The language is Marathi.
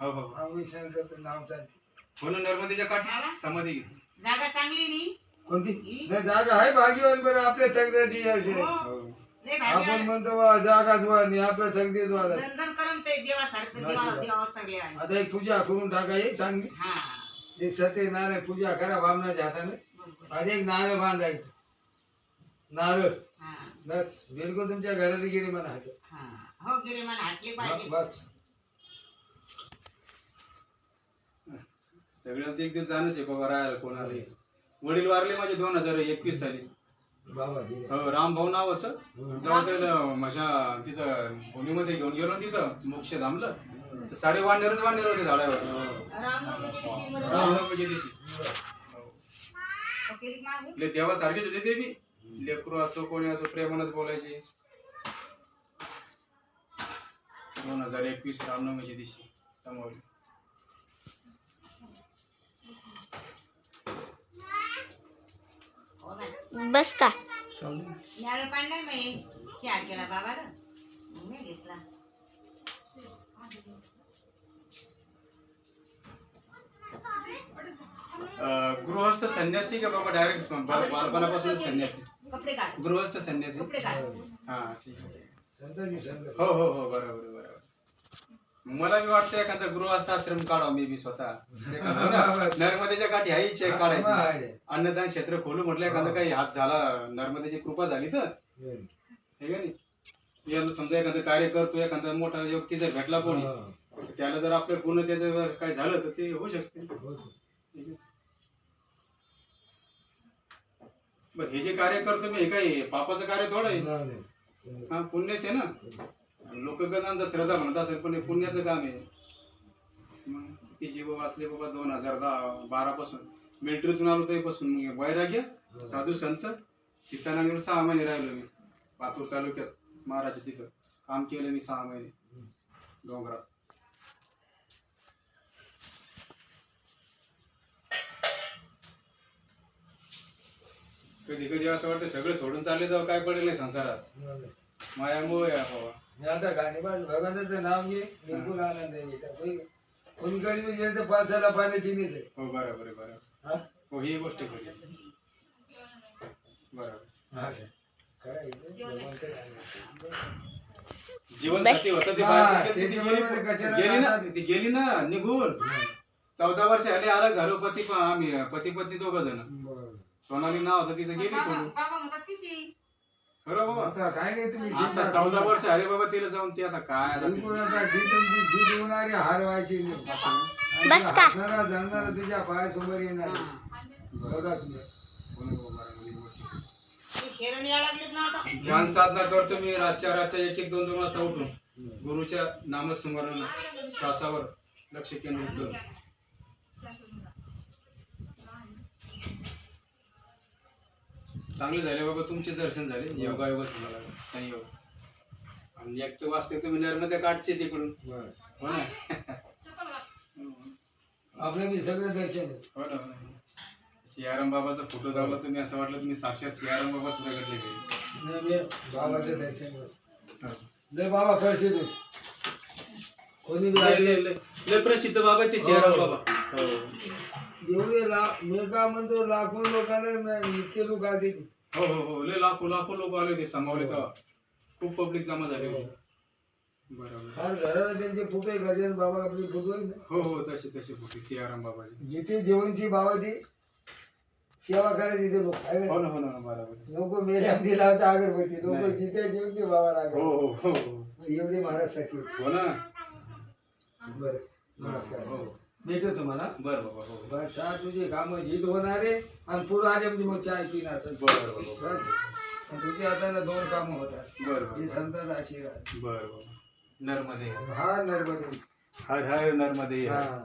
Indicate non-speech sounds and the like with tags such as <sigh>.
हो हो आम्ही शंकरचं नाव चालते हो ना नर्मदेच्या काठी समाधी घेतली. जागा चांगली नी? कोणती? नाही जागा आहे भाग्यवान बरं आपल्या सगळ्याची यश आहे. हो. हो. लय आपण भारी म्हणतो वा जागा जुवा नाही आपल्या सगळी द्वारा नंदन करम ते देवासारखं देवा देवा अवतरले आहे. आता एक पूजा करून टाका एक चांगली. हा. एक सत्यनारायण पूजा करा बामणाच्या हाताने. बरोबर. आणि एक नारळ बांधायचं. नारळ. हा. बस. बिलकुल तुमच्या घरात गेली म्हणा हात हा. हो गिरे मला हाटले पाहिजे. बस. सगळ्यांचं एक दिवस जाणंच आहे बाबा राहायला कोणाला वडील वारले माझे दोन हजार एकवीस साली. बाबा गेले हो राम भाऊ नाव होतं. हं. जेव्हा त्याला माझ्या तिथं भूमीमध्ये घेऊन गेलो ना तिथं मोक्ष धामलं. तर सारे वानेरच वानेर होते झाडावर. रामनवमीच्या दिवशी मध्ये रामनवमीच्या दिवशी. हो. ले देवासारखेच होते ते बी. लेकरू असो कोणी असो प्रेमानच बोलायचे. दोन हजार एकवीस रामनवमीच्या दिवशी. समोर हो ना. बस का। नारळ पाडलाय मी चहा केला बाबाला मग मी घेतला अं, गृहस्थ संन्यासी का बाबा डायरेक्ट बालपणापासून संन्यासी। कपडे काढ गृहस्थ संन्यासी। कपडे काढ हा ठीक आहे संतांची संगत हो हो हो बरोबर आहे, बरोबर। मला बी वाटतं एखादा गृहस्थ आश्रम काढावा मी बी स्वतः <laughs> ना, नर्मदेच्या काठी आहे इच्छा आहे काढायची. अन्नदान क्षेत्र खोलू म्हटलं एखादं काही हात झाला नर्मदेची कृपा झाली तर हं. का नाही याला समजा एखादं कार्य करतो एखादा मोठा व्यक्ती जर भेटला कोणी. त्याला जर आपल्या पूर्ण त्याच्यावर काय झालं तर ते होऊ शकते. बरं हे जे कार्य करतो मी हे काही पापाचं कार्य थोडं आहे. हा पुण्यच आहे ना लोक श्रद्धा म्हणत असेल पण हे पुण्याचं काम आहे. मग किती जीव वाचले बाबा दोन हजार दहा बारा पासून. मिलिटरीतून आलो तेव्हापासून. मग वैराग्य साधू संत तिथं सहा महिने राहिलो मी. पातूर तालुक्यात महाराज तिथं. काम केलं मी सहा महिने. डोंगरात. कधी कधी असं वाटतं सगळं सोडून चालले जाऊ काय पडेल नाही संसारात. माया मोह आहे बाबा. मी आता गाणेबाज भगवंताचं नाव घे बिलकुल आनंद आहे कोणीकडे बी गेलं तर पावसाला पाणी तिनेच आहे. हो बरोबर आहे बरोबर. हा? हो ही गोष्ट खरी बरोबर. हा, सर. जीवन बस. साथी होतं ते हा, बाहेर निघत, ती त्याच्याबरोबर गेली कशाला गेली ना जातात? ती गेली ना निघून. चौदा वर्ष आले अलग झालो पती प- आम्ही पती पत्नी दोघ जण. बरं. सोनाली नाव होतं तिचं गेली बाबा सोडून. बाबा म्हणतात तिची खरं बाबा आता काय नाही तुम्ही आता चौदा वर्ष अरे बाबा तिला जाऊन ती आता काय आता बिलकुल आता जी तुमची जी जीवनारी हार व्हायची नाही आणि बस का? हसणारा जळणारा तुझ्या पायासमोर येणार. बघा तुम्ही. कोणी बाबा बरोबर गोष्ट. ते खेळून यायला लागलेत ना आता. ध्यान साधना करतो मी रातच्या रातच्या एक एक दोन दोन वाजता उठून. गुरुच्या नामस्मरण श्वासावर लक्ष केंद्रित करून. चांगले झाले बाबा तुमचे दर्शन झाले योगायोग तुम्हाला संयोग आणि एक तर वाचते तुम्ही नर्मदा काठचे तिकडून बरं. हो ना आपलं बी सगळं दर्शन. हो ना हो. सियाराम बाबाचा फोटो दावला तुम्ही असं वाटलं तुम्ही साक्षात सियाराम बाबा प्रगटले मी बाबाचं दर्शन बस. हो. लय बाबा करशील तू. कोणी लय- प्रसिद्ध बाबा ते सियाराम हो. बाबा हो एवढे ला मी का म्हणतो लाखो लोकांना न- इतके लोक आले. की. हो हो हो. लय लाखो लाखो लोक आले ते समावले तेव्हा. खूप पब्लिक जमा झाली होती. बरोबर. फार घराला त्यांचे फुटे गजान बाबा आपले फुटू आहे ना. हो हो तसे तसे होते सियाराम बाबाचे. जिथे जेवणची बाबाची सेवा करायची ते लोक हो ना हो ना बरोबर. लोक मेरे अगदी लावता अगरबत्ती. लोक नाही. जिथे जेवणची बाबा हो लागत हो हो हो. एवढे महाराज सखी. हो ना. बरं नमस्कार. हो. भेटू तुम्हाला? बर बस चहा तुझे काम झीट होणारे आणि पुढे आले म्हणजे मग चाय पिणार. बर बाबा बस. आणि तुझ्या हाताने दोन कामं होतात. बर ही बाबा संताचा आशीर्वाद. बर बाबा नर्मदे. हा नर्मदे. हर हर नर्मदे. हा.